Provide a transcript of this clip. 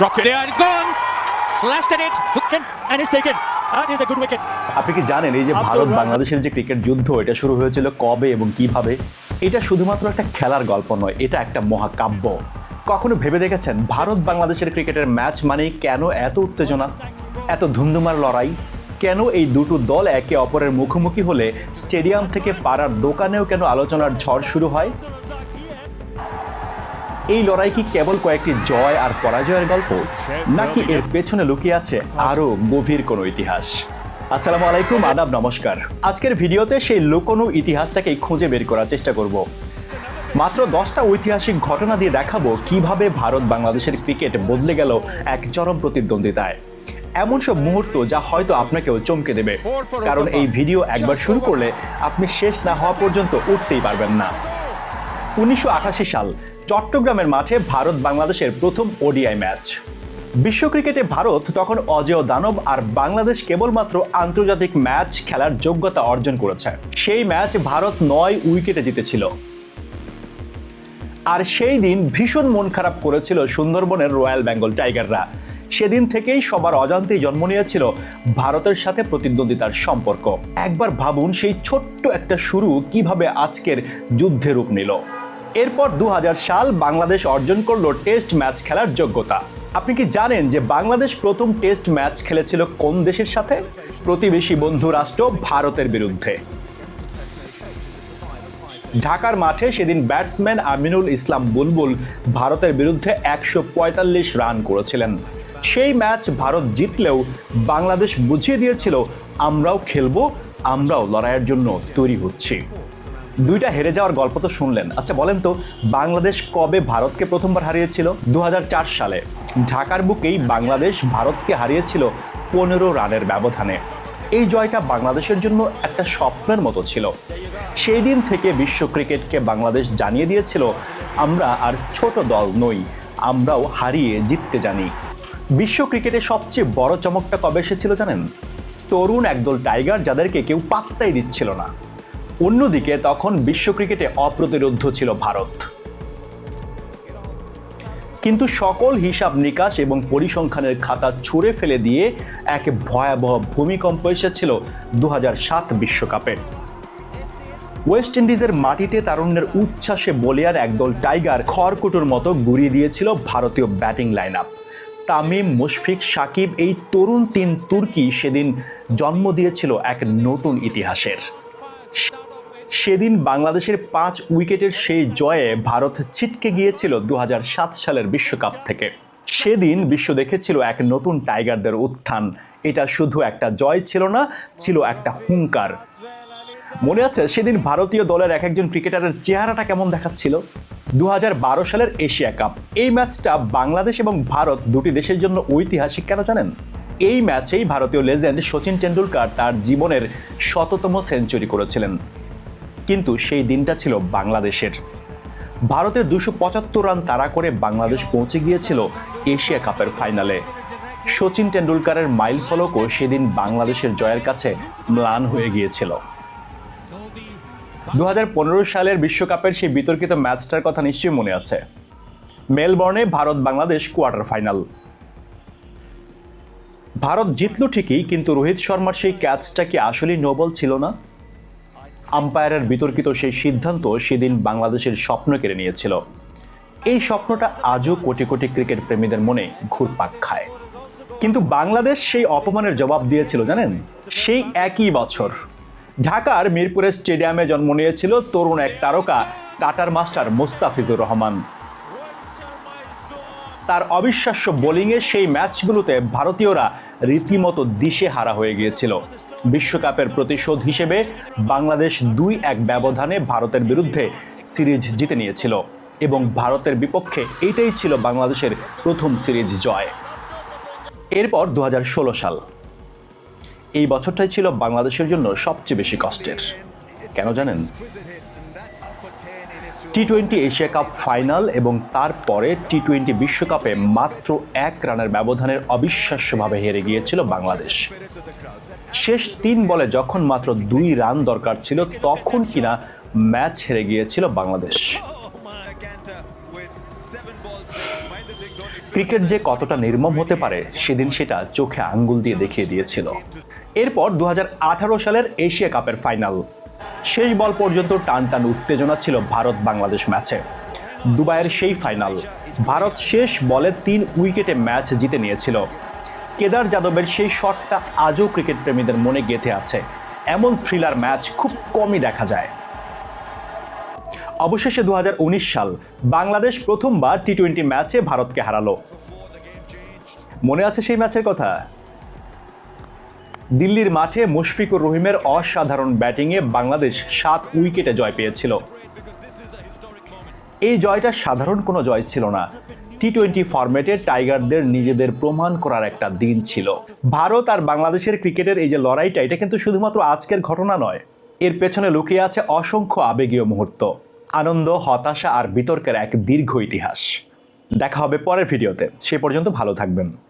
Dropped it and it's gone. Slashed at it. Hooked in and it's taken. That is a good wicket. আপনি কি জানেন এই যে ভারত বাংলাদেশের যে ক্রিকেট যুদ্ধ এটা শুরু হয়েছিল কবে এবং কীভাবে এটা শুধুমাত্র একটা খেলার গল্প নয় এটা একটা মহাকাব্য কখনো ভেবে দেখেছেন ভারত বাংলাদেশের ক্রিকেটের ম্যাচ মানেই কেন এত উত্তেজনা এত ধুমধুমার লড়াই কেন এই দুটো দল একে অপরের মুখোমুখি হলে স্টেডিয়াম থেকে পাড়ার দোকানেও কেন আলোচনার ঝড় শুরু হয় এই লড়াই কি কেবল কয়েকটি জয় আর পরাজয়ের গল্প? নাকি এর পেছনে লুকিয়ে আছে আরও গভীর কোনো ইতিহাস? আসসালামু আলাইকুম, আদাব, নমস্কার। আজকের ভিডিওতে সেই লুকোনো ইতিহাসটাকে খুঁজে বের করার চেষ্টা করব। মাত্র দশটা ঐতিহাসিক ঘটনা দিয়ে দেখাবো কীভাবে ভারত বাংলাদেশের ক্রিকেট বদলে গেল এক চরম প্রতিদ্বন্দ্বিতায়। এমন সব মুহূর্ত যা হয়তো আপনাকেও চমকে দেবে। কারণ এই ভিডিও একবার শুরু করলে আপনি শেষ না হওয়া পর্যন্ত উঠতেই পারবেন না। উনিশশো আঠাশি সাল চট্টগ্রামের মাঠে ভারত বাংলাদেশের প্রথম ওডিআই ম্যাচ। বিশ্ব ক্রিকেটে ভারত তখন অজেয় দানব আর বাংলাদেশ কেবলমাত্র আন্তর্জাতিক ম্যাচ খেলার যোগ্যতা অর্জন করেছে। সেই ম্যাচ ভারত নয় উইকেটে জিতেছিল। আর সেই দিন ভীষণ মন খারাপ করেছিল সুন্দরবনের রয়্যাল বেঙ্গল টাইগাররা। সেদিন থেকেই সবার অজান্তেই জন্ম নিয়েছিল ভারতের সাথে প্রতিদ্বন্দ্বিতার সম্পর্ক। একবার ভাবুন সেই ছোট্ট একটা শুরু কীভাবে আজকের যুদ্ধে রূপ নিল। এরপর দু হাজার সাল বাংলাদেশ অর্জন করল টেস্ট ম্যাচ খেলার যোগ্যতা। আপনি কি জানেন যে বাংলাদেশ প্রথম টেস্ট ম্যাচ খেলেছিল কোন দেশের সাথে? প্রতিবেশী বন্ধু রাষ্ট্র ভারতের বিরুদ্ধে। ঢাকার মাঠে সেদিন ব্যাটসম্যান আমিনুল ইসলাম বুলবুল ভারতের বিরুদ্ধে একশো পঁয়তাল্লিশ রান করেছিলেন। সেই ম্যাচ ভারত জিতলেও বাংলাদেশ বুঝিয়ে দিয়েছিল, আমরাও খেলব, আমরাও লড়াইয়ের জন্য তৈরি হচ্ছি। দুইটা হেরে যাওয়ার গল্প তো শুনলেন। আচ্ছা বলেন তো, বাংলাদেশ কবে ভারতকে প্রথমবার হারিয়েছিল? দু হাজার চার সালে। ঢাকার বুকেই বাংলাদেশ ভারতকে হারিয়েছিল পনেরো রানের ব্যবধানে। এই জয়টা বাংলাদেশের জন্য একটা স্বপ্নের মতো ছিল। সেই দিন থেকে বিশ্ব ক্রিকেটকে বাংলাদেশ জানিয়ে দিয়েছিল, আমরা আর ছোট দল নই, আমরাও হারিয়ে জিততে জানি। বিশ্ব ক্রিকেটে সবচেয়ে বড় চমকটা কবে এসেছিল জানেন? তরুণ একদল টাইগার যাদেরকে কেউ পাত্তাই দিচ্ছিল না। অন্যদিকে, তখন বিশ্ব ক্রিকেটে অপ্রতিরোধ্য ছিল ভারত। কিন্তু সকল হিসাব নিকাশ এবং পরিসংখ্যানের খাতা ছুঁড়ে ফেলে দিয়ে এক ভয়াবহ ভূমিকম্প এসেছিল দু সাত বিশ্বকাপে। ওয়েস্ট ইন্ডিজের মাটিতে তারুণ্যের উচ্ছ্বাসে বলিয়ার একদল টাইগার খড়কুটোর মতো গুড়িয়ে দিয়েছিল ভারতীয় batting line up Tamim, Mushfiq, Shakib এই তরুণ তিন তুর্কি সেদিন জন্ম দিয়েছিল এক নতুন ইতিহাসের। সেদিন বাংলাদেশের পাঁচ উইকেটের সেই জয়ে ভারত ছিটকে গিয়েছিল দু হাজার সাত সালের বিশ্বকাপ থেকে। সেদিন বিশ্ব দেখেছিল এক নতুন টাইগারদের উত্থান। এটা শুধু একটা জয় ছিল না, ছিল একটা হুঙ্কার। মনে আছে সেদিন ভারতীয় দলের এক একজন ক্রিকেটারের চেহারাটা কেমন দেখাচ্ছিল? দু হাজার বারো সালের এশিয়া কাপ। এই ম্যাচটা বাংলাদেশ এবং ভারত দুটি দেশের জন্য ঐতিহাসিক কেন জানেন? এই ম্যাচেই ভারতীয় লেজেন্ড সচিন টেন্ডুলকার তার জীবনের শততম সেঞ্চুরি করেছিলেন। কিন্তু সেই দিনটা ছিল বাংলাদেশের। ভারতের দুশো পঁচাত্তর রান তাড়া করে বাংলাদেশ পৌঁছে গিয়েছিল এশিয়া কাপের ফাইনালে। সচিন টেন্ডুলকারের মাইল ফলকও সেদিন বাংলাদেশের জয়ের কাছে ম্লান হয়ে গিয়েছিল। দু হাজার পনেরো সালের বিশ্বকাপের সেই বিতর্কিত ম্যাচটার কথা নিশ্চয়ই মনে আছে। মেলবর্নে ভারত বাংলাদেশ কোয়ার্টার ফাইনাল। ভারত জিতল ঠিকই, কিন্তু রোহিত শর্মার সেই ক্যাচটা কি আসলেই নোবল ছিল না? আম্পায়ারের বিতর্কিত সেই সিদ্ধান্ত সেদিন বাংলাদেশের স্বপ্ন কেড়ে নিয়েছিল। এই স্বপ্নটা আজও কোটি কোটি ক্রিকেট প্রেমীদের মনে ঘুরপাক খায়। কিন্তু বাংলাদেশ সেই অপমানের জবাব দিয়েছিল, জানেন? সেই একই বছর। ঢাকার মিরপুরের স্টেডিয়ামে জন্ম নিয়েছিল তরুণ এক তারকা, কাটার মাস্টার মুস্তাফিজুর রহমান। তার অবিশ্বাস্য বোলিংয়ে সেই ম্যাচগুলোতে ভারতীয়রা রীতিমতো দিশে হারা হয়ে গিয়েছিল। বিশ্বকাপের প্রতিশোধ হিসেবে বাংলাদেশ দুই এক ব্যবধানে ভারতের বিরুদ্ধে সিরিজ জিতে নিয়েছিল এবং ভারতের বিপক্ষে এটাই ছিল বাংলাদেশের প্রথম সিরিজ জয়। এরপর দু হাজার ষোলো সাল। এই বছরটাই ছিল বাংলাদেশের জন্য সবচেয়ে বেশি কষ্টের। কেন জানেন? T twenty Asia cup final এবং তারপরে টি টোয়েন্টি বিশ্বকাপে মাত্র এক রানের ব্যবধানের অবিশ্বাস্যভাবে হেরে গিয়েছিল বাংলাদেশ। শেষ তিন বলে যখন মাত্র দুই রান দরকার ছিল, তখন কিনা ম্যাচ হেরে গিয়েছিল বাংলাদেশ। ক্রিকেট যে কতটা নির্মম হতে পারে, সেদিন সেটা চোখে আঙ্গুল দিয়ে দেখিয়ে দিয়েছিল। এরপর দু হাজার আঠারো সালের এশিয়া কাপের ফাইনাল। শেষ বল পর্যন্ত টান টান উত্তেজনা ছিল ভারত বাংলাদেশ ম্যাচে। দুবাইয়ের সেই ফাইনাল, ভারত শেষ বলে তিন উইকেটে ম্যাচ জিতে নিয়েছিল। কেদার যাদবের সেই শটটা আজও ক্রিকেট প্রেমীদের মনে গেঁথে আছে। এমন থ্রিলার ম্যাচ খুব কমই দেখা যায়। অবশেষে দু হাজার উনিশ সাল, বাংলাদেশ প্রথমবার টি টোয়েন্টি ম্যাচে ভারতকে হারালো। মনে আছে সেই ম্যাচের কথা? দিল্লির মাঠে মুশফিকুর রহিমের অসাধারণ ব্যাটিংয়ে বাংলাদেশ সাত উইকেটে জয় পেয়েছিল। এই জয়টা সাধারণ কোনো জয় ছিল না। টি টোয়েন্টি ফরম্যাটে টাইগারদের নিজেদের প্রমাণ করার একটা দিন ছিল। ভারত আর বাংলাদেশের ক্রিকেটের এই যে লড়াইটা, এটা কিন্তু শুধুমাত্র আজকের ঘটনা নয়। এর পেছনে লুকিয়ে আছে অসংখ্য আবেগীয় মুহূর্ত, আনন্দ, হতাশা আর বিতর্কের এক দীর্ঘ ইতিহাস। দেখা হবে পরের ভিডিওতে। সে পর্যন্ত ভালো থাকবেন।